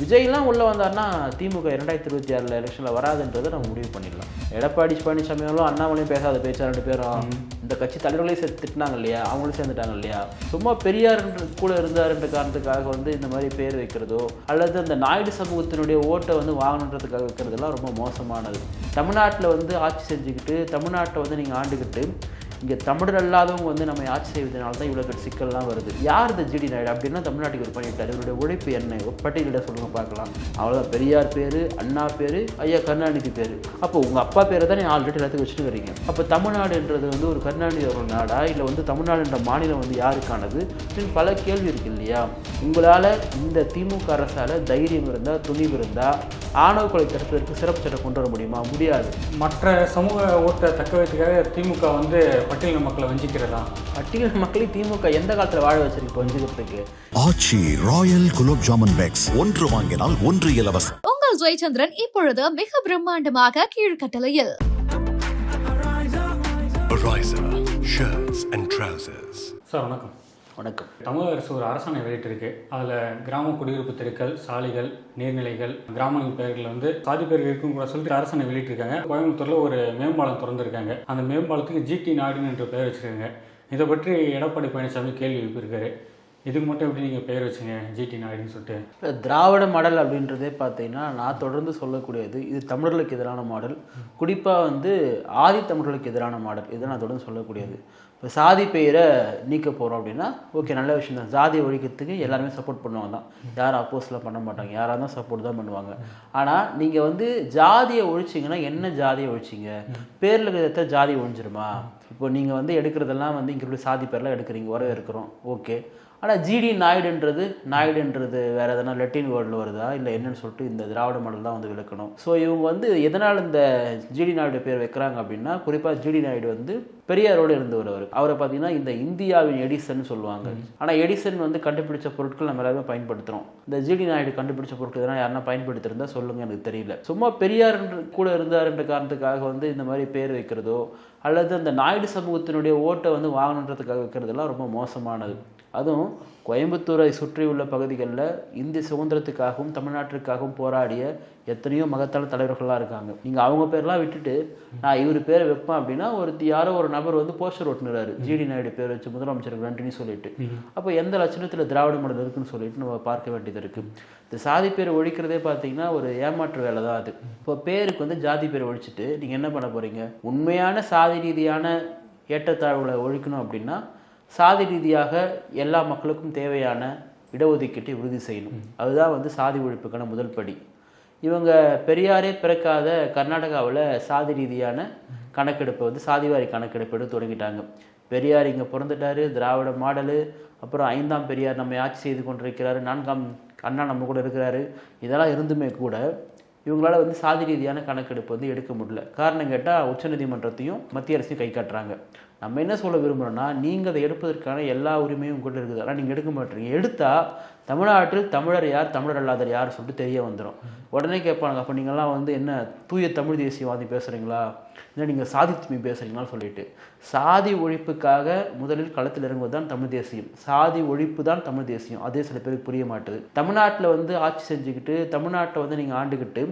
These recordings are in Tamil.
விஜய்லாம் உள்ளே வந்தாருன்னா திமுக இரண்டாயிரத்தி இருபத்தி ஆறில் எலெக்ஷனில் வராதுன்றதை நம்ம முடிவு பண்ணிடலாம். எடப்பாடி பழனிசாமியாலும் அண்ணாமலையும் பேசாத பேச்சா ரெண்டு பேரும். இந்த கட்சி தலைவர்களையும் சேர்த்து திட்டினாங்க இல்லையா? அவங்களும் சேர்ந்துட்டாங்க இல்லையா? சும்மா பெரியார் கூட இருந்தாருன்ற காரணத்துக்காக வந்து இந்த மாதிரி பேர் வைக்கிறதோ அல்லது அந்த நாயுடு சமூகத்தினுடைய ஓட்டை வந்து வாங்கணுன்றதுக்காக வைக்கிறதெல்லாம் ரொம்ப மோசமானது. தமிழ்நாட்டில் வந்து ஆட்சி செஞ்சுக்கிட்டு தமிழ்நாட்டை வந்து நீங்கள் ஆண்டுக்கிட்டு இங்கே தமிழர் அல்லாதவங்க வந்து நம்ம ஆட்சி செய்வதனால தான் இவ்வளோ பெரிய சிக்கல்லாம் வருது. யார் இந்த ஜிடி நாயுடு அப்படின்னா தமிழ்நாட்டுக்கு ஒரு பண்ணிட்டார் இவருடைய உழைப்பு என்ன? பட்டியலிட சொல்லுங்க பார்க்கலாம். அவ்வளோதான் பெரியார் பேர் அண்ணா பேர் ஐயா கருணாநிதி பேர். அப்போ உங்கள் அப்பா பேரை தானே ஆல்ரெடி எல்லாத்துக்கும் வச்சுட்டு வரீங்க. அப்போ தமிழ்நாடுன்றது வந்து ஒரு கருணாநிதி அவர்கள் நாடா? இல்லை வந்து தமிழ்நாடுன்ற மாநிலம் வந்து யாருக்கானது? அப்படின்னு பல கேள்வி இருக்கு இல்லையா? உங்களால் இந்த திமுக அரசால் தைரியம் இருந்தால் துணிவு இருந்தால் ஆணவ கொலை தடுப்பதற்கு சிறப்பு சட்டம் கொண்டு வர முடியுமா? முடியாது. மற்ற சமூக ஓட்டை தக்க வைத்துக்காக திமுக வந்து பட்டியலின மக்களை வஞ்சிக்கிறதா? பட்டியல் மக்களை திமுக எந்த காலத்தில் வாழ வச்சிருக்கு வஞ்சுக்கிறதுக்கு? Aachi royal gulab jamun packs. ஒன்று வாங்கினால் ஒன்று இலவசம். உங்கள் ஜெயச்சந்திரன் இப்பொழுது மிக பிரம்மாண்டமாக கீழ்கட்டளையில். Ariza. Shirts and trousers. Sir வணக்கம். வணக்கம். தமிழக அரசு ஒரு அரசாணை வெளியிட்டிருக்கு. அதில் கிராம குடியிருப்பு தெருக்கள் சாலைகள் நீர்நிலைகள் கிராமங்கள் பெயர்கள் வந்து சாதி பெயர்கள் இருக்கும் கூட சொல்லிட்டு அரசாணை வெளியிட்டிருக்காங்க. கோயம்புத்தூரில் ஒரு மேம்பாலம் திறந்திருக்காங்க. அந்த மேம்பாலத்துக்கு ஜிடி நாடுன்னு என்ற பெயர் வச்சிருக்காங்க. இதை பற்றி எடப்பாடி பழனிசாமி கேள்வி எழுப்பியிருக்காரு. இதுக்கு மட்டும் எப்படி நீங்கள் பெயர் வச்சீங்க ஜிடி நாயுடுன்னு சொல்லிட்டு? திராவிட மாடல் அப்படின்றதே பார்த்தீங்கன்னா நான் தொடர்ந்து சொல்லக்கூடியது இது தமிழர்களுக்கு எதிரான மாடல். குறிப்பாக வந்து ஆதி தமிழர்களுக்கு எதிரான மாடல். இதை நான் தொடர்ந்து சொல்லக்கூடியது. இப்போ சாதி பெயரை நீக்க போகிறோம் அப்படின்னா ஓகே நல்ல விஷயம் தான் ஜாதியை ஒழிக்கிறதுக்கு எல்லாருமே சப்போர்ட் பண்ணுவாங்க தான். யாரும் அப்போஸ்லாம் பண்ண மாட்டாங்க. யாராக தான் சப்போர்ட் தான் பண்ணுவாங்க. ஆனால் நீங்கள் வந்து ஜாதியை ஒழிச்சிங்கன்னா என்ன ஜாதியை ஒழிச்சிங்க? பேரில் இருக்கிறத ஜாதி ஒழிஞ்சிருமா? இப்போ நீங்கள் வந்து எடுக்கிறதெல்லாம் வந்து இங்கே சாதி பேர்லாம் எடுக்கிறீங்க உறவு இருக்கிறோம் ஓகே ஆனால் ஜிடி நாயுடுன்றது நாயுடுன்றது வேறு எதனா லெட்டின் வேர்டில் வருதா? இல்லை என்னன்னு சொல்லிட்டு இந்த திராவிட மாடல் தான் வந்து விளக்கணும். ஸோ இவங்க வந்து எதனால் இந்த ஜிடி நாயுடு பேர் வைக்கிறாங்க அப்படின்னா குறிப்பாக ஜிடி நாயுடு வந்து பெரியாரோடு இருந்தவர் அவர். அவரை பார்த்தீங்கன்னா இந்த இந்தியாவின் எடிசன் சொல்லுவாங்க. ஆனால் எடிசன் வந்து கண்டுபிடிச்ச பொருட்கள் நம்ம எல்லாருமே பயன்படுத்துகிறோம் இந்த ஜிடி நாயுடு கண்டுபிடிச்ச பொருட்கள் எதனா யாருன்னா பயன்படுத்திருந்தா சொல்லுங்க எனக்கு தெரியல. சும்மா பெரியார் கூட இருந்தாருன்ற காரணத்துக்காக வந்து இந்த மாதிரி பேர் வைக்கிறதோ அல்லது அந்த நாயுடு சமூகத்தினுடைய ஓட்டை வந்து வாங்கணுன்றதுக்காக வைக்கிறதெல்லாம் ரொம்ப மோசமானது. அதுவும் கோயம்புத்தூரை சுற்றியுள்ள பகுதிகளில் இந்திய சுதந்திரத்துக்காகவும் தமிழ்நாட்டிற்காகவும் போராடிய எத்தனையோ மகத்தான தலைவர்கள்லாம் இருக்காங்க. நீங்கள் அவங்க பேர்லாம் விட்டுட்டு நான் இவர் பேரை வைப்பேன் அப்படின்னா ஒரு யாரோ ஒரு நபர் வந்து போஸ்டர் ஒட்டுனுறாரு ஜிடி நாயுடு பேர் வச்சு முதலமைச்சருக்கு நன்றின்னு சொல்லிட்டு. அப்போ எந்த லட்சணத்தில் திராவிட மாடல் இருக்குன்னு சொல்லிட்டு நம்ம பார்க்க வேண்டியது இருக்குது இந்த சாதி பேர் ஒழிக்கிறதே பார்த்தீங்கன்னா ஒரு ஏமாற்று வேலை தான் அது. இப்போ பேருக்கு வந்து ஜாதி பேர் ஒழிச்சிட்டு நீங்கள் என்ன பண்ண போகிறீங்க உண்மையான சாதி ரீதியான ஏற்றத்தாழ்வுகளை ஒழிக்கணும் அப்படின்னா சாதி ரீதியாக எல்லா மக்களுக்கும் தேவையான இடஒதுக்கீட்டை உறுதி செய்யணும். அதுதான் வந்து சாதி ஒழிப்புக்கான முதல் படி. இவங்க பெரியாரே பிறக்காத கர்நாடகாவில் சாதி ரீதியான கணக்கெடுப்பை வந்து சாதிவாரி கணக்கெடுப்பு எடுத்து தொடங்கிட்டாங்க. பெரியார் இங்கே பிறந்துட்டாரு திராவிட மாடலு அப்புறம் ஐந்தாம் பெரியார் நம்ம ஆட்சி செய்து கொண்டிருக்கிறாரு நான்காம் அண்ணா நம்ம கூட இருக்கிறாரு இதெல்லாம் இருந்துமே கூட இவங்களால வந்து சாதி ரீதியான கணக்கெடுப்பு வந்து எடுக்க முடியல. காரணம் கேட்டால் உச்சநீதிமன்றத்தையும் மத்திய அரசையும் கை காட்டுறாங்க. நம்ம என்ன சொல்ல விரும்புகிறோம்னா நீங்கள் அதை எடுப்பதற்கான எல்லா உரிமையும் உங்கள்கிட்ட இருக்குது. ஆனால் நீங்கள் எடுக்க மாட்டீங்க. எடுத்தால் தமிழ்நாட்டில் தமிழர் யார் தமிழர் அல்லாதர் யார் சொல்லிட்டு தெரிய வந்துடும் உடனே கேட்பாங்க அப்போ நீங்கள்லாம் வந்து என்ன தூய தமிழ் தேசியவாதி பேசுகிறீங்களா இல்லை நீங்கள் சாதி தூய்மை பேசுகிறீங்களான்னு சொல்லிட்டு. சாதி ஒழிப்புக்காக முதலில் களத்தில் இறங்குவது தான் தமிழ் தேசியம். சாதி ஒழிப்பு தான் தமிழ் தேசியம். அதே சில பேருக்கு புரிய மாட்டுது. தமிழ்நாட்டில் வந்து ஆட்சி செஞ்சுக்கிட்டு தமிழ்நாட்டை வந்து நீங்கள் ஆண்டுக்கிட்டு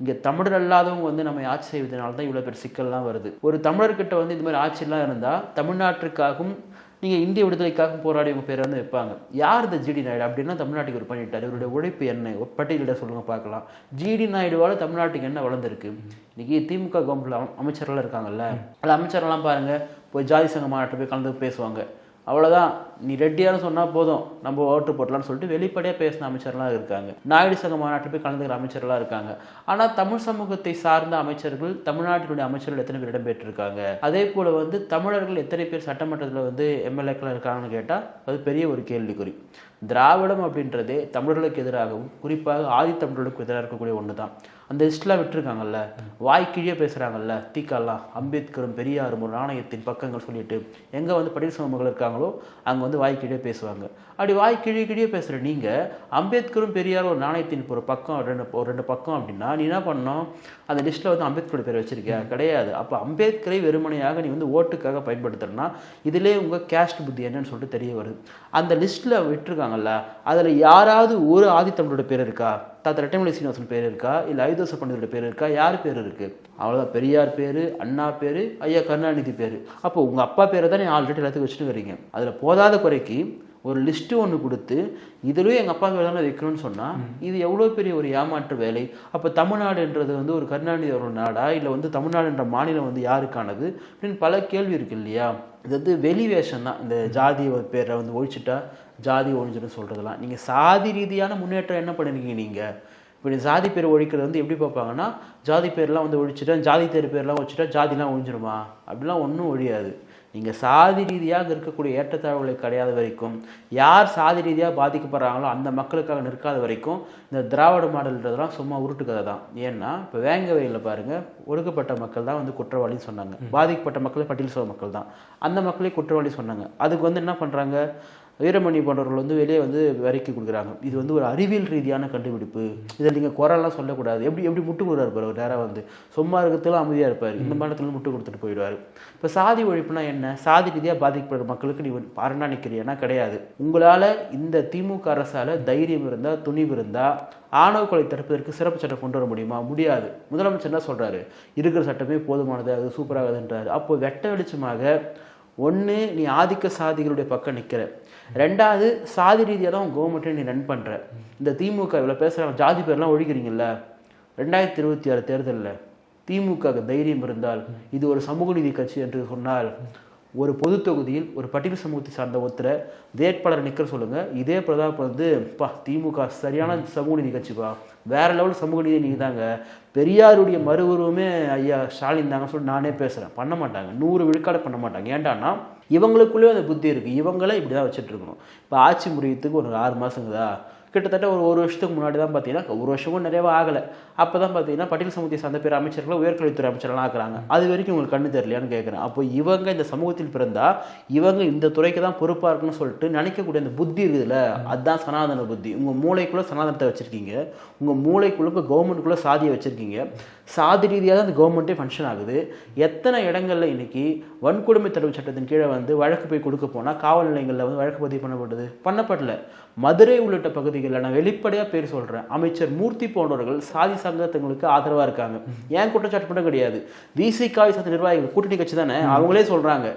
இங்கே தமிழர் அல்லாதவங்க வந்து நம்ம ஆட்சி செய்வதனால தான் இவ்வளோ பெரிய சிக்கல்லாம் வருது. ஒரு தமிழர்கிட்ட வந்து இந்த மாதிரி ஆட்சியெல்லாம் இருந்தால் தமிழ்நாட்டிற்காகவும் நீங்கள் இந்திய விடுதலைக்காக போராடியவங்க பேரை வந்து வைப்பாங்க. யார் இந்த ஜிடி நாயுடு அப்படின்னா தமிழ்நாட்டுக்கு ஒரு பண்ணிட்டார் இவருடைய உழைப்பு என்ன? பட்டியலிட சொல்லுங்க பார்க்கலாம். ஜிடி நாயுடுவால் தமிழ்நாட்டுக்கு என்ன வளர்ந்துருக்கு? இன்னைக்கு திமுக கவர்மெண்ட்ல அமைச்சர்கள்லாம் இருக்காங்கல்ல. அதில் அமைச்சரெல்லாம் பாருங்க போய் ஜாதி சங்க மாநாட்டில் போய் கலந்து பேசுவாங்க. அவ்வளோதான் நீ ரெட்டியாரும் சொன்னால் போதும். நம்ம ஓட்டு போட்டலாம்னு சொல்லிட்டு வெளிப்படையாக பேசின அமைச்சர்லாம் இருக்காங்க. நாயுடு சங்க மாநாட்டில் போய் கலந்துக்கிற அமைச்சர்லாம் இருக்காங்க. ஆனால் தமிழ் சமூகத்தை சார்ந்த அமைச்சர்கள் தமிழ்நாட்டினுடைய அமைச்சர்கள் எத்தனை பேர் இடம்பெற்றிருக்காங்க? அதே போல் வந்து தமிழர்கள் எத்தனை பேர் சட்டமன்றத்தில் வந்து எம்எல்ஏக்கள் இருக்காங்கன்னு கேட்டால் அது பெரிய ஒரு கேள்விக்குறி. திராவிடம் அப்படின்றதே தமிழர்களுக்கு எதிராகவும் குறிப்பாக ஆதி தமிழர்களுக்கு எதிராக இருக்கக்கூடிய ஒன்று தான் அந்த லிஸ்ட்லாம் விட்டுருக்காங்கல்ல. வாய்க்கிழியே பேசுகிறாங்கல்ல தீக்காலாம் அம்பேத்கரும் பெரியாரும் ஒரு நாணயத்தின் பக்கங்கள் சொல்லிட்டு எங்கே வந்து பட்டியல் சமூகங்கள் இருக்காங்களோ அங்கே வந்து வாய்க்கிழியே பேசுவாங்க. அப்படி வாய்க்கிழிய கிழியே பேசுகிற நீங்கள் அம்பேத்கரும் பெரியாரும் ஒரு நாணயத்தின் ஒரு பக்கம் ரெண்டு ஒரு ரெண்டு பக்கம் அப்படின்னா நீ என்ன பண்ணணும்? அந்த லிஸ்ட்டில் வந்து அம்பேத்கரோட பேர் வச்சிருக்கியா கிடையாது. அப்போ அம்பேத்கரை வெறுமனையாக நீ வந்து ஓட்டுக்காக பயன்படுத்துறனா இதிலே உங்கள் கேஸ்ட் புத்தி என்னன்னு சொல்லிட்டு தெரிய வருது. அந்த லிஸ்ட்டில் விட்டுருக்காங்க சொல்லியிருக்காங்கல்ல அதில் யாராவது ஒரு ஆதித்தமிழோட பேர் இருக்கா? தாத்தா ரெட்டமலை சீனிவாசன் பேர் இருக்கா? இல்லை ஐதோச பண்டிதோட பேர் இருக்கா? யார் பேர் இருக்கு? அவ்வளோதான் பெரியார் பேர் அண்ணா பேர் ஐயா கருணாநிதி பேர். அப்போ உங்கள் அப்பா பேரை தான் ஆல்ரெடி எல்லாத்துக்கும் வச்சுட்டு வரீங்க. அதில் போதாத குறைக்கு ஒரு லிஸ்ட்டு ஒன்று கொடுத்து இதுலயும் எங்கள் அப்பா வேலை வைக்கணும்னு சொன்னால் இது எவ்வளோ பெரிய ஒரு ஏமாற்று வேலை? அப்போ தமிழ்நாடுன்றது வந்து ஒரு கருணாநிதி ஒரு நாடா? இல்லை வந்து தமிழ்நாடுன்ற மாநிலம் வந்து யாருக்கானது? அப்படின்னு பல கேள்வி இருக்கு இல்லையா? இது வந்து வெளிவேஷம் தான். இந்த ஜாதி பேரை வந்து ஒழிச்சிட்டா ஜாதி ஒழிஞ்சிடும் சொல்கிறதுலாம் நீங்கள் சாதி ரீதியான முன்னேற்றம் என்ன பண்ணிருக்கீங்க நீங்கள் இப்போ ஜாதி பேர் ஒழிக்கிறது வந்து எப்படி பார்ப்பாங்கன்னா ஜாதி பேர்லாம் வந்து ஒழிச்சிட்டா ஜாதி தேர் பேர்லாம் ஒழிச்சிட்டா ஜாதிலாம் ஒழிஞ்சிருமா? அப்படிலாம் ஒன்றும் ஒழியாது. நீங்கள் சாதி ரீதியாக இருக்கக்கூடிய ஏற்றத்தாழ்வுகளை கிடையாத வரைக்கும் யார் சாதி ரீதியாக பாதிக்கப்படுறாங்களோ அந்த மக்களுக்காக நிற்காத வரைக்கும் இந்த திராவிட மாடல்ன்றதெல்லாம் சும்மா உருட்டு கதை தான். ஏன்னா இப்போ வேங்கவையில் பாருங்கள் ஒடுக்கப்பட்ட மக்கள் தான் வந்து குற்றவாளின்னு சொன்னாங்க. பாதிக்கப்பட்ட மக்கள் பட்டியல் மக்கள் தான். அந்த மக்களே குற்றவாளி சொன்னாங்க. அதுக்கு வந்து என்ன பண்ணுறாங்க வீரமணி போன்றவர்கள் வந்து வெளியே வந்து விரைக்கி கொடுக்குறாங்க. இது வந்து ஒரு அறிவியல் ரீதியான கண்டுபிடிப்பு. இதில் நீங்கள் குரலாம் சொல்லக்கூடாது. எப்படி எப்படி முட்டு கொடுக்குறாரு பாரு ஒரு நேராக வந்து. சும்மா இருக்கிறதுல அமைதியாக இருப்பார். இந்த மண்டலத்தில் முட்டு கொடுத்துட்டு போயிடுவார். இப்போ சாதி ஒழிப்புனா என்ன? சாதி ரீதியாக பாதிக்கப்படுற மக்களுக்கு நீ பாரணா நிற்கிறியனா கிடையாது. உங்களால் இந்த திமுக அரசால் தைரியம் இருந்தால் துணிவு இருந்தால் ஆணவ கொலை தடுப்பதற்கு சிறப்பு சட்டம் கொண்டு வர முடியுமா? முடியாது. முதலமைச்சர் என்ன சொல்கிறாரு இருக்கிற சட்டமே போதுமானது அது சூப்பராகுதுன்றாரு. அப்போ வெட்ட வெளிச்சமாக ஒன்று நீ ஆதிக்க சாதிகளுடைய பக்கம் நிற்கிற ரெண்டாவது சாதி ரீதியாக தான் கவர்மெண்ட்டை நீ ரன் பண்ணுற இந்த திமுக இவ்வளோ பேசுகிறாங்க ஜாதி பேர்லாம் ஒழிக்கிறீங்கல்ல? ரெண்டாயிரத்தி இருபத்தி ஆறு தேர்தலில் திமுக தைரியம் இருந்தால் இது ஒரு சமூக நீதி கட்சி என்று சொன்னால் ஒரு பொது தொகுதியில் ஒரு பட்டியல் சமூகத்தை சார்ந்த ஒருத்தரை வேட்பாளர் நிற்க சொல்லுங்கள் இதே பிரதாப் வந்து பா திமுக சரியான சமூக நீதி கட்சிப்பா? வேற லெவல் சமூக நீதி நீங்கள் தாங்க பெரியாருடைய மறு உருவமே ஐயா ஸ்டாலின் தாங்க சொல்லி நானே பேசுகிறேன் பண்ண மாட்டாங்க. நூறு விழுக்காடு பண்ண மாட்டாங்க. ஏன்டான்னா இவங்களுக்குள்ளேயே அந்த புத்தி இருக்குது இவங்களே இப்படி தான் வச்சுட்ருக்கணும் இப்போ ஆட்சி முறையத்துக்கு ஒரு ஆறு மாதங்குதா கிட்டத்தட்ட ஒரு ஒரு வருஷத்துக்கு முன்னாடி தான் பார்த்தீங்கன்னா ஒரு வருஷமும் நிறையவே ஆகலை. அப்போ தான் பார்த்தீங்கன்னா பட்டியல் சமூகத்தை சார்ந்த பேர் அமைச்சர்களை உயர்கல்வித்துறை அமைச்சர்லாம் ஆக்குறாங்க. அது வரைக்கும் உங்களுக்கு கண்ணு தெரியலையான்னு கேட்குறேன் அப்போ இவங்க இந்த சமூகத்தில் பிறந்தால் இவங்க இந்த துறைக்கு தான் பொறுப்பாக இருக்குன்னு சொல்லிட்டு நினைக்கக்கூடிய அந்த புத்தி இருக்குதுல்ல? அதுதான் சனாதன புத்தி. உங்கள் மூளைக்குள்ளே சனாதனத்தை வச்சுருக்கீங்க. உங்கள் மூளைக்குள்ளே இப்போ கவர்மெண்ட்டுக்குள்ளே சாதியை வச்சுருக்கீங்க. சாதி ரீதியாக தான் அந்த கவர்மெண்ட்டே ஃபங்க்ஷன் ஆகுது. எத்தனை இடங்களில் இன்னைக்கு வன்கொடுமை தடுப்பு சட்டத்தின் கீழே வந்து வழக்கு போய் கொடுக்க போனால் காவல் நிலையங்களில் வந்து வழக்கு பதிவு பண்ணப்படுது பண்ணப்படல. மதுரை உள்ளிட்ட பகுதிகளில் நான் வெளிப்படையாக பேர் சொல்கிறேன் அமைச்சர் மூர்த்தி போன்றவர்கள் சாதி சங்கத்தங்களுக்கு ஆதரவாக இருக்காங்க. ஏன் குற்றச்சாட்டு மட்டும் கிடையாது. விசிகாவை சாதி நிர்வாகிகள் கூட்டணி கட்சி தானே? அவங்களே சொல்கிறாங்க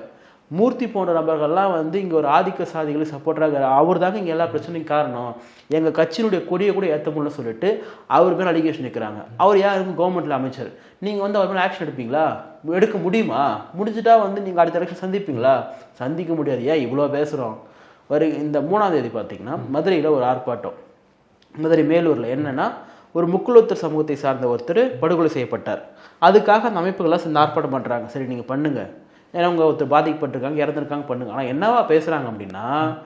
மூர்த்தி போன்ற நபர்கள்லாம் வந்து இங்கே ஒரு ஆதிக்க சாதிகளுக்கு சப்போர்ட்டாக அவர் தாங்க இங்கே எல்லா பிரச்சனையும் காரணம். எங்கள் கட்சியினுடைய கொடியை கூட ஏற்ற முடியல சொல்லிட்டு அவர் மேலே அலிகேஷன் நிற்கிறாங்க அவர் யாருக்கும் கவர்மெண்ட்டில் அமைச்சர். நீங்கள் வந்து அவர் மேலே ஆக்ஷன் எடுப்பீங்களா? எடுக்க முடியுமா? முடிஞ்சிட்டா வந்து நீங்கள் அடுத்த எலெக்ஷன் சந்திப்பீங்களா? சந்திக்க முடியாது. ஏன் இவ்வளோ பேசுகிறோம் வரு இந்த மூணாம் தேதி பார்த்தீங்கன்னா மதுரையில் ஒரு ஆர்ப்பாட்டம். மதுரை மேலூரில் என்னென்னா ஒரு முக்குலத்தர் சமூகத்தை சார்ந்த ஒருத்தர் படுகொலை செய்யப்பட்டார். அதுக்காக அந்த அமைப்புகள்லாம் சேர்ந்து ஆர்ப்பாட்டம் பண்ணுறாங்க சரி நீங்கள் பண்ணுங்கள் ஏன்னா அவங்க ஒருத்தர் பாதிக்கப்பட்டிருக்காங்க இறந்துருக்காங்க பண்ணுங்க. ஆனால் என்னவா பேசுகிறாங்க அப்படின்னா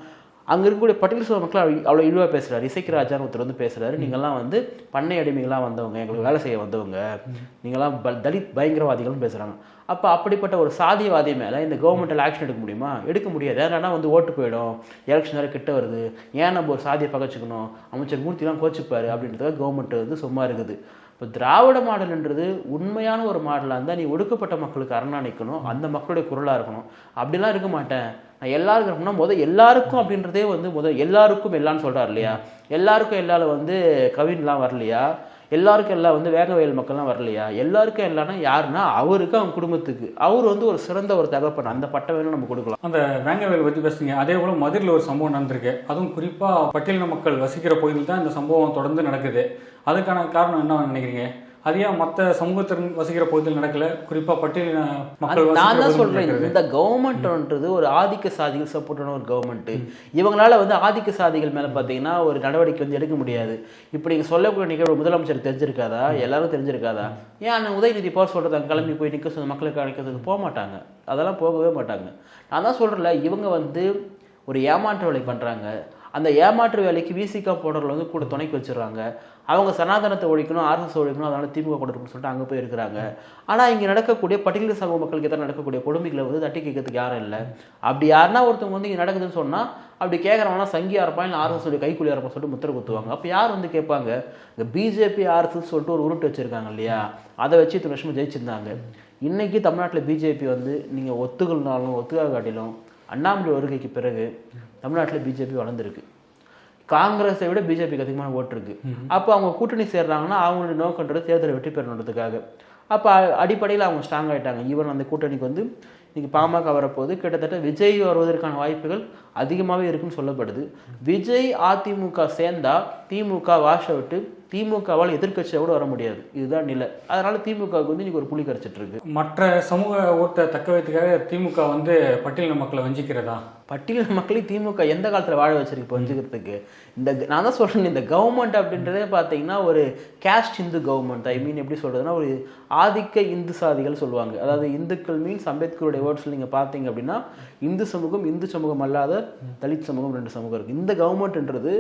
அங்கே இருக்கக்கூடிய பட்டியல் சமூக மக்கள் அவ்வளோ- இழிவாக பேசுகிறாரு இசைக்கராஜான்னு ஒருத்தர் வந்து பேசுகிறாரு நீங்கள்லாம் வந்து பண்ணை அடிமைகளாக வந்தவங்க எங்களுக்கு வேலை செய்ய வந்தவங்க நீங்களாம் ப தலித் பயங்கரவாதிகள்னு பேசுகிறாங்க அப்போ அப்படிப்பட்ட ஒரு சாதியவாதி மேலே இந்த கவர்மெண்ட்டில் ஆக்ஷன் எடுக்க முடியுமா? எடுக்க முடியாது. ஏன்னா வந்து ஓட்டு போயிடும். எலெக்ஷன் வேறு கிட்ட வருது. ஏன் நம்ம ஒரு சாதியை பகச்சிக்கணும்? அமைச்சர் மூர்த்திலாம் கோச்சிப்பாரு அப்படின்றதுக்காக கவர்மெண்ட் வந்து சும்மா இருக்குது. இப்போ திராவிட மாடல்ன்றது உண்மையான ஒரு மாடலாக இருந்தால் நீ ஒடுக்கப்பட்ட மக்களுக்கு அரணா நிற்கணும் அந்த மக்களுடைய குரலாக இருக்கணும். அப்படிலாம் இருக்க மாட்டேன். நான் எல்லாருக்கும் இருக்கணும்னா முதல் எல்லாருக்கும் அப்படின்றதே வந்து முதல் எல்லாருக்கும் எல்லான்னு சொல்கிறார் இல்லையா? எல்லாருக்கும் எல்லால வந்து கவின்லாம் வரலையா? எல்லாருக்கும் எல்லாம் வந்து வேக வயல் மக்கள்லாம் வரலையா? எல்லாருக்கும் எல்லாம்னா யாருன்னா அவருக்கு அவங்க குடும்பத்துக்கு. அவர் வந்து ஒரு சிறந்த ஒரு தகப்பன். அந்த பட்டம் வேணும் நம்ம கொடுக்கலாம். அந்த வேங்கவேல் பற்றி பேசுனீங்க. அதே போல் மதுரையில் ஒரு சம்பவம் நடந்திருக்கு. அதுவும் குறிப்பாக பட்டியலின மக்கள் வசிக்கிற பகுதியில் தான் இந்த சம்பவம் தொடர்ந்து நடக்குது. அதுக்கான காரணம் என்ன நினைக்கிறீங்க? அது ஏன் மற்ற சமூகத்தினர் வசிக்கிற பகுதியில் நடக்கல? குறிப்பாக பட்டியலின மக்கள் நான் தான் நடக்குது இந்த கவர்மெண்ட்ன்றது ஒரு ஆதிக்க சாதிகள் சப்போர்ட்டான ஒரு கவர்மெண்ட் இவங்களால வந்து ஆதிக்க சாதிகள் மேல பாத்தீங்கன்னா ஒரு நடவடிக்கை வந்து எடுக்க முடியாது. இப்போ நீங்க சொல்லக்கூடிய நிகழ்வு முதலமைச்சர் தெரிஞ்சிருக்காதா? எல்லாரும் தெரிஞ்சிருக்காதா? ஏன் உதயநிதி போக சொல்றது கிளம்பி போய் நிக்க சொல்ல மக்களுக்கு அழைக்கிறதுக்கு போக மாட்டாங்க. அதெல்லாம் போகவே மாட்டாங்க. நான் தான் சொல்றேன்ல இவங்க வந்து ஒரு ஏமாற்று வேலை பண்றாங்க. அந்த ஏமாற்று வேலைக்கு விசிகா போடுறதுல வந்து கூட துணைக்கு வச்சிடுறாங்க. அவங்க சனாதனத்தை ஒழிக்கணும் ஆர்எஸ்எஸ் ஒழிக்கணும் அதனால திமுக கூட இருக்குன்னு சொல்லிட்டு அங்கே போய் இருக்கிறாங்க ஆனால் இங்கே நடக்கக்கூடிய பட்டியல் சமூக மக்களுக்கு எதிராக நடக்கக்கூடிய கொடுமைகளை வந்து தட்டி கேட்கறதுக்கு யாரும் இல்லை. அப்படி யாருன்னா ஒருத்தவங்க வந்து இங்கே நடக்குதுன்னு சொன்னால் அப்படி கேட்குறவனா சங்கியாக இருப்பான் இல்லை ஆர்எஸ் உடைய இருப்பான் சொல்லிட்டு முத்திர குத்துவாங்க. அப்போ யார் வந்து கேட்பாங்க? இந்த பிஜேபி ஆர்எஸ்எஸ் சொல்லிட்டு ஒரு உருட்டு வச்சுருக்காங்க இல்லையா? அதை வச்சு இத்தனை வருஷமாக ஜெயிச்சிருந்தாங்க. இன்றைக்கி தமிழ்நாட்டில் பிஜேபி வந்து நீங்கள் ஒத்துக்கள்னாலும் ஒத்துக்காக காட்டிலும் அண்ணாமலை வருகைக்கு பிறகு தமிழ்நாட்டில் பிஜேபி வளர்ந்துருக்கு. காங்கிரஸை விட பிஜேபிக்கு அதிகமான ஓட்டு இருக்கு. அப்போ அவங்க கூட்டணி சேர்றாங்கன்னா அவங்களுடைய நோக்கன்றது தேர்தலை வெற்றி பெறணுன்றதுக்காக. அப்போ அடிப்படையில் அவங்க ஸ்ட்ராங் ஆயிட்டாங்க. ஈவன் அந்த கூட்டணிக்கு வந்து இன்னைக்கு பாமக வரப்போது கிட்டத்தட்ட விஜய் வருவதற்கான வாய்ப்புகள் அதிகமாகவே இருக்குன்னு சொல்லப்படுது. விஜய் அதிமுக சேர்ந்தா திமுக வாஷ விட்டு திமுகவால் எதிர்க்கட்சியை கூட வர முடியாது. இதுதான் நிலை. அதனால திமுகவுக்கு வந்து இன்னைக்கு ஒரு புலி கரைச்சிட்டு இருக்கு மற்ற சமூக ஓட்டை தக்க வைத்துக்காக திமுக வந்து பட்டியலின மக்களை வஞ்சிக்கிறதா? பட்டியல் மக்களை திமுக எந்த காலத்துல வாழ வச்சிருக்கு இப்போ வஞ்சுக்கிறதுக்கு? இந்த நான் தான் சொல்றேன் இந்த கவர்மெண்ட் அப்படின்றதே பார்த்தீங்கன்னா ஒரு caste Hindu government I mean எப்படி சொல்றதுன்னா ஒரு ஆதிக்க இந்து சாதிகள் சொல்லுவாங்க. அதாவது இந்துக்கள் மீன்ஸ் அம்பேத்கருடைய வேர்ட்ஸில் நீங்கள் பார்த்தீங்க அப்படின்னா இந்து சமூகம் இந்து சமூகம் அல்லாத தலித் சமூகம் ரெண்டு சமூகம் இருக்குது இந்த கவர்மெண்ட்ன்றது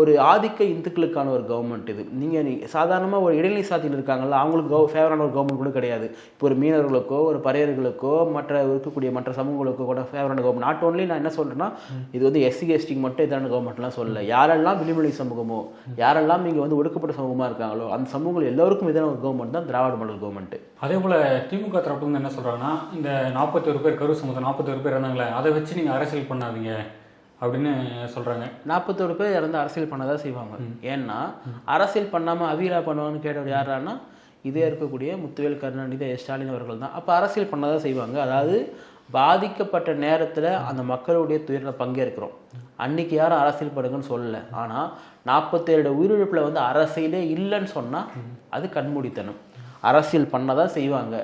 ஒரு ஆதிக்க இந்துக்களுக்கான ஒரு கவர்மெண்ட் இது. நீங்கள் சாதாரணமாக ஒரு இடைநிலை சாத்தியில் இருக்காங்கல்ல அவங்களுக்கு கவ ஃபேவரான ஒரு கவர்மெண்ட் கூட கிடையாது. இப்போ ஒரு மீனவர்களுக்கோ ஒரு பறையர்களுக்கோ மற்ற இருக்கக்கூடிய மற்ற சமூகங்களுக்கோ கூட ஃபேவரான கவர்மெண்ட் நாட் ஓன்லி நான் என்ன சொல்கிறேன்னா இது வந்து எஸ்சி எஸ்டிக்கு மட்டும் எதிரான கவர்மெண்ட்லாம் சொல்லல. யாரெல்லாம் விளிமொழி சமூகமோ யாரெல்லாம் இங்கே வந்து ஒடுக்கப்பட்ட சமூகமாக இருக்காங்களோ அந்த சமூகங்கள் எல்லோருக்கும் எதிரான ஒரு கவர்மெண்ட் தான் திராவிட மாடல் கவர்மெண்ட் அதே போல திமுக தரப்புலேருந்து என்ன சொல்கிறாங்கன்னா இந்த நாற்பத்தொரு பேர் கரு சமூகம் நாற்பத்தொரு பேர் இருந்தாங்களே அதை வச்சு நீங்க அரசியல் பண்ணாதீங்க அப்படின்னு சொல்றாங்க. நாற்பத்தோரு பேர் இறந்து அரசியல் பண்ணதான் செய்வாங்க. ஏன்னா அரசியல் பண்ணாம அவியலா பண்ணுவாங்கன்னு கேட்டவர் யாரான்னா இதே இருக்கக்கூடிய முத்துவேல் கருணாநிதி ஸ்டாலின் அவர்கள் தான். அப்போ அரசியல் பண்ணதான் செய்வாங்க. அதாவது பாதிக்கப்பட்ட நேரத்துல அந்த மக்களுடைய துயரில் பங்கேற்கிறோம். அன்னைக்கு யாரும் அரசியல் பண்ணுங்கன்னு சொல்லல. ஆனா நாற்பத்தேழு உயிரிழப்புல வந்து அரசியலே இல்லைன்னு சொன்னா அது கண்மூடித்தனம். அரசியல் பண்ணதான் செய்வாங்க.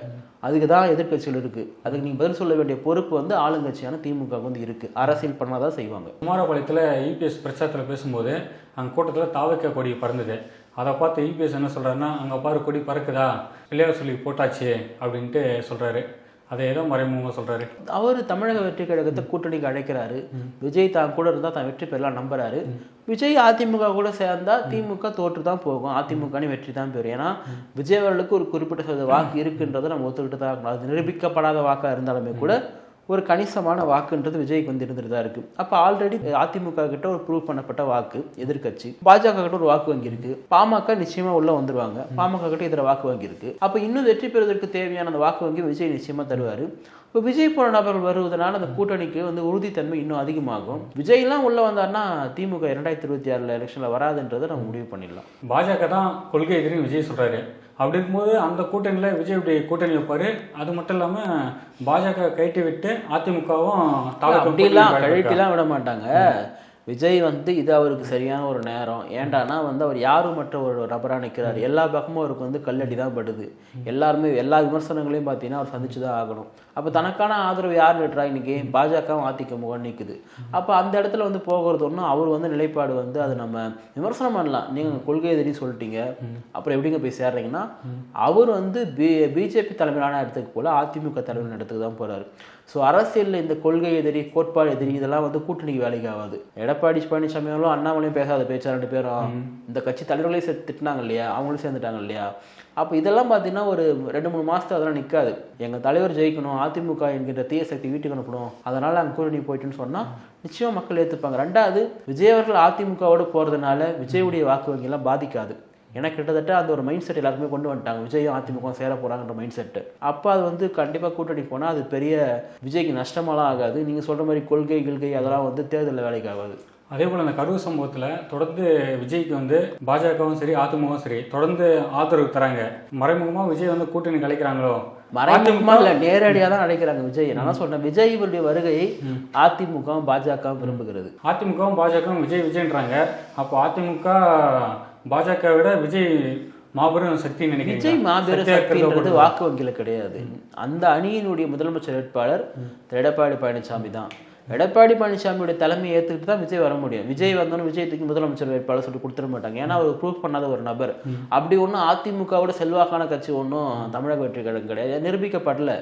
அதுக்கு தான் எதிர்கட்சிகள் இருக்குது அதுக்கு நீங்கள் பதில் சொல்ல வேண்டிய பொறுப்பு வந்து ஆளுங்கட்சியான திமுக வந்து இருக்குது அரசியல் பண்ணால் தான் செய்வாங்க. குமாரபாளையத்தில் இபிஎஸ் பிரச்சாரத்தில் பேசும்போது அங்கே கூட்டத்தில் தாவக்க கொடி பறந்தது. அதை பார்த்து இபிஎஸ் என்ன சொல்கிறாருன்னா அங்கே பாரு கொடி பறக்குதா? பிள்ளையார் சொல்லி போட்டாச்சு அப்படின்ட்டு சொல்கிறாரு அதை ஏதோ மறைமுகமாக சொல்றாரு. அவர் தமிழக வெற்றி கழகத்தை கூட்டணிக்கு அழைக்கிறாரு. விஜய் தான் கூட இருந்தா தான் வெற்றி பெறலாம் நம்புறாரு. விஜய் அதிமுக கூட சேர்ந்தா திமுக தோற்று தான் போகும். அதிமுக வெற்றி தான் பெறும். ஏன்னா விஜய் அவர்களுக்கு ஒரு குறிப்பிட்ட வாக்கு இருக்குன்றதை நம்ம ஒத்துக்கிட்டு தான் அது நிரூபிக்கப்படாத வாக்கா இருந்தாலுமே கூட ஒரு கணிசமான வாக்குன்றது விஜய்க்கு வந்து இருந்துட்டு தான் இருக்கு. அப்போ ஆல்ரெடி அதிமுக கிட்ட ஒரு ப்ரூவ் பண்ணப்பட்ட வாக்கு எதிர்க்கட்சி பாஜக கிட்ட ஒரு வாக்கு வங்கி இருக்கு பாமக நிச்சயமா உள்ள வந்துருவாங்க. பாமக கிட்ட இதில் வாக்கு வங்கி இருக்கு அப்போ இன்னும் வெற்றி பெறுவதற்கு தேவையான அந்த வாக்கு வங்கி விஜய் நிச்சயமா தருவார். இப்போ விஜய் போன நபர்கள் வருவதனால அந்த கூட்டணிக்கு வந்து உறுதித்தன்மை இன்னும் அதிகமாகும். விஜய்லாம் உள்ள வந்தார்னா திமுக இரண்டாயிரத்தி இருபத்தி ஆறில் எலெக்ஷனில் வராதுன்றதை நம்ம முடிவு பண்ணிடலாம். பாஜக தான் கொள்கை எதிரும் விஜய் சொல்கிறாரு அப்படி இருக்கும்போது அந்த கூட்டணியில் விஜய் இப்படி கூட்டணி வைப்பாரு. அது மட்டும் இல்லாமல் பாஜக கைட்டி விட்டு அதிமுகவும் அப்படிலாம் கழட்டிலாம் விட மாட்டாங்க. விஜய் வந்து இது அவருக்கு சரியான ஒரு நேரம். ஏண்டானா வந்து அவர் யாரும் மற்ற ஒரு நபராக நிற்கிறார் எல்லா பக்கமும் அவருக்கு வந்து கல்லடி தான் படுது. எல்லாருமே எல்லா விமர்சனங்களையும் பார்த்தீங்கன்னா அவர் சந்திச்சு தான் ஆகணும். அப்போ தனக்கான ஆதரவு யார் விட்டுறா இன்னைக்கு? பாஜகவும் அதிமுக நிற்குது அப்போ அந்த இடத்துல வந்து போகிறது ஒன்றும் அவர் வந்து நிலைப்பாடு வந்து அது நம்ம விமர்சனம் பண்ணலாம். நீங்கள் கொள்கை எதிரி சொல்லிட்டீங்க. அப்புறம் எப்படிங்க போய் சேர்றீங்கன்னா அவர் வந்து பி பிஜேபி தலைமையிலான இடத்துக்கு போல அதிமுக தலைமையிலான இடத்துக்கு தான் போறாரு. ஸோ அரசியலில் இந்த கொள்கை எதிரி கோட்பாடு எதிரி இதெல்லாம் வந்து கூட்டணிக்கு வேலைக்கு ஆகாது. எடப்பாடி பழனிசாமியாலும் அண்ணாமலையும் பேசாத பேச்சா ரெண்டு பேரும் இந்த கட்சி தலைவர்களையும் சேர்த்து திட்டினாங்க இல்லையா? அவங்களும் சேர்ந்துட்டாங்க இல்லையா? அப்போ இதெல்லாம் பார்த்தீங்கன்னா ஒரு ரெண்டு மூணு மாசத்துக்கு அதெல்லாம் நிற்காது எங்கள் தலைவர் ஜெயிக்கணும் அதிமுக என்கின்ற தீய சக்தி வீட்டுக்கு அனுப்பணும். அதனால அங்கே கூட்டணி போயிட்டுன்னு சொன்னால் நிச்சயமா மக்கள் ஏற்றுப்பாங்க ரெண்டாவது விஜய் அவர்கள் அதிமுகவோடு போகிறதுனால விஜயுடைய வாக்கு வங்கியெல்லாம் பாதிக்காது. ஏன்னா கிட்டத்தட்ட அந்த ஒரு மைண்ட் செட் எல்லாருமே கொண்டு வந்துட்டாங்க. விஜயும் அதிமுக சேர போறாங்கன்ற மைண்ட் செட் அப்போ அது வந்து கண்டிப்பாக கூட்டணி போனால் அது பெரிய விஜய்க்கு நஷ்டமாலாம் ஆகாது. நீங்கள் சொல்ற மாதிரி கொள்கை கிள்கை அதெல்லாம் வந்து தேர்தலில் வேலைக்கு ஆகாது. அதே போல் அந்த கரூர் சம்பவத்தில் தொடர்ந்து விஜய்க்கு வந்து பாஜகவும் சரி அதிமுகவும் சரி தொடர்ந்து ஆதரவு தராங்க. மறைமுகமாக விஜய் வந்து கூட்டணி கலைக்கிறாங்களோ மறைமுகமா இல்ல நேரடியாக தான் அழைக்கிறாங்க விஜய். நான் சொல்றேன் விஜய்களுடைய வருகையை அதிமுகவும் பாஜகவும் விரும்புகிறது. அதிமுகவும் பாஜகவும் விஜய் விஜய்ன்றாங்க. அப்போ அதிமுக பாஜக விட விஜய் மாபெரும் சக்தி நினைக்கிறீங்க விஜய் மாபெரும் சக்தின்றது. வாக்கு வங்கியில கிடையாது. அந்த அணியினுடைய முதலமைச்சர் வேட்பாளர் எடப்பாடி பழனிசாமி தான். எடப்பாடி பழனிசாமியுடைய தலைமையை ஏத்துக்கிட்டு தான் விஜய் வர முடியும். விஜய் வந்தோன்னு விஜய் தூக்கி முதலமைச்சர் வேட்பாளர் சொல்லிட்டு கொடுத்துட மாட்டாங்க. ஏன்னா அவர் ப்ரூவ் பண்ணாத ஒரு நபர். அப்படி ஒன்றும் அதிமுகவோட செல்வாக்கான கட்சி ஒன்றும் தமிழக வெற்றி கழகம் கிடையாது. நிரூபிக்கப்படல.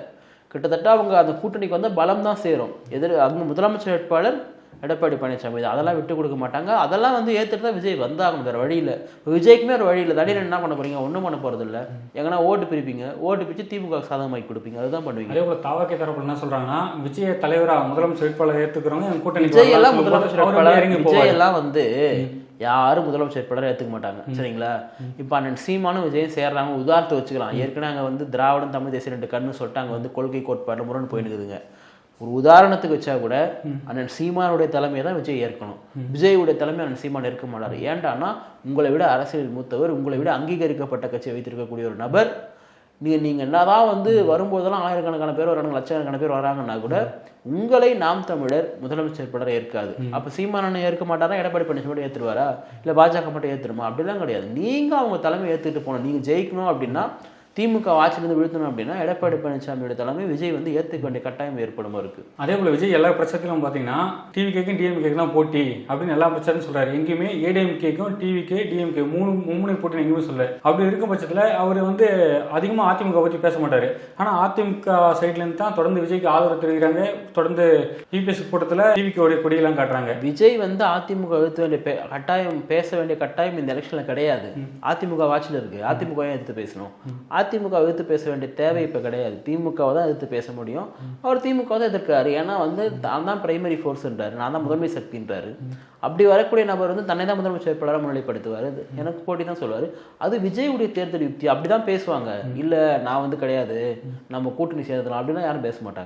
கிட்டத்தட்ட அவங்க அந்த கூட்டணிக்கு வந்து பலம் தான் சேரும். எதிர் அங்க முதலமைச்சர் வேட்பாளர் எடப்பாடி பழனிசாமி தான். அதெல்லாம் விட்டு கொடுக்க மாட்டாங்க. அதெல்லாம் வந்து ஏத்துட்டு தான் விஜய் வந்தாகணும் வேற வழி இல்லை விஜய்க்குமே ஒரு வழி இல்லை தடியில் என்ன பண்ண போறீங்க? ஒன்றும் பண்ண போறது இல்லை எங்கன்னா ஓட்டு பிரிப்பீங்க. ஓட்டு பிரிச்சு திமுக சாதகமாக்கி கொடுப்பீங்க. அதுதான் பண்ணுவீங்க. அதே போல தாவாக்கே தரப்புல என்ன சொல்றாங்கன்னா விஜய தலைவரா முதலமைச்சர் வேட்பாளர் ஏத்துக்கிறவங்க எங்க கூட்டணி விஜய் எல்லாம் முதலமைச்சர் வேட்பாளர். விஜய் எல்லாம் வந்து யாரும் முதலமைச்சர் வேட்பாளர் ஏத்துக்க மாட்டாங்க. சரிங்களா? இப்போ அண்ணன் சீமானும் விஜயும் சேர்றாங்க உதாரணத்தை வச்சுக்கலாம். ஏற்கனவே அங்க வந்து திராவிடம் தமிழ் தேசிய ரெண்டு கண்ணு சொல்லிட்டு அங்க வந்து கொள்கை கோட்பாடு முரண் போயினுக்குதுங்க ஒரு உதாரணத்துக்கு வச்சா கூட அண்ணன் சீமானுடைய தலைமையை தான் விஜய் ஏற்கணும். விஜயுடைய தலைமை அண்ணன் சீமான் ஏற்க மாட்டார். ஏன்டான்னா உங்களை விட அரசியல் மூத்தவர் உங்களை விட அங்கீகரிக்கப்பட்ட கட்சியை வைத்திருக்கக்கூடிய ஒரு நபர். நீங்க நீங்க என்னதான் வந்து வரும்போதெல்லாம் ஆயிரக்கணக்கான பேர் வராங்க லட்சக்கணக்கான பேர் வராங்கன்னா கூட உங்களை நாம் தமிழர் முதலமைச்சர் பலரை ஏற்காது. அப்ப சீமானனை ஏற்க மாட்டாரா எடப்பாடி பழனிசாமி ஏத்துருவாரா? இல்ல பாஜக மட்டும் ஏத்துருமா? அப்படிலாம் கிடையாது. நீங்க அவங்க தலைமை ஏத்துட்டு போகணும். நீங்க ஜெயிக்கணும் அப்படின்னா திமுக ஆட்சியிலிருந்து வீழ்த்தணும் அப்படின்னா எடப்பாடி பழனிசாமியோட தலைமை விஜய் வந்து ஏத்துக்க வேண்டிய கட்டாயம் ஏற்படுமா இருக்கு? அதே போல விஜய் எல்லா பிரச்சனையிலும் பார்த்தீங்கன்னா டிவிகேக்கும் டிஎம்கேக்கும் தான் போட்டி அப்படின்னு எல்லா பிரச்சனையும் சொல்றாரு. எங்கேயுமே ஏடிஎம்கேக்கும் டிவிகே டிஎம்கே மூணு மும்முனை போட்டி எங்கேயுமே சொல்ல அப்படி இருக்கும் பட்சத்தில் அவர் வந்து அதிகமாக அதிமுக பற்றி பேச மாட்டாரு. ஆனால் அதிமுக சைட்லேருந்து தான் தொடர்ந்து விஜய்க்கு ஆதரவு தெரிவிக்கிறாங்க. தொடர்ந்து இபிஎஸ் கூட்டத்தில் டிவிக்கோடைய கொடியெல்லாம் காட்டுறாங்க. விஜய் வந்து அதிமுக எதிர்த்து வேண்டிய கட்டாயம் பேச வேண்டிய கட்டாயம் இந்த எலெக்ஷன்ல கிடையாது. அதிமுக ஆட்சியில் இருக்கு. அதிமுக எதிர்த்து பேசணும்? அதிமுக எதிர்த்து பேச வேண்டிய தேவை இப்போ கிடையாது. திமுகவை தான் எதிர்த்து பேச முடியும். அவர் திமுக தான் எதிர்க்கிறாரு. ஏன்னா வந்து நான் தான் பிரைமரி ஃபோர்ஸ்ன்றாரு நான் தான் முதன்மை சக்தின்றாரு. அப்படி வரக்கூடிய நபர் வந்து தன்னை தான் முதலமைச்சர் வேட்பாளராக முன்னிலைப்படுத்துவார். எனக்கு போட்டி தான் சொல்லுவார். அது விஜயுடைய தேர்தல் யுக்தி. அப்படிதான் பேசுவாங்க. இல்லை நான் வந்து கிடையாது. நம்ம கூட்டணி சேர்ந்தலாம் அப்படின்னா யாரும் பேச மாட்டாங்க.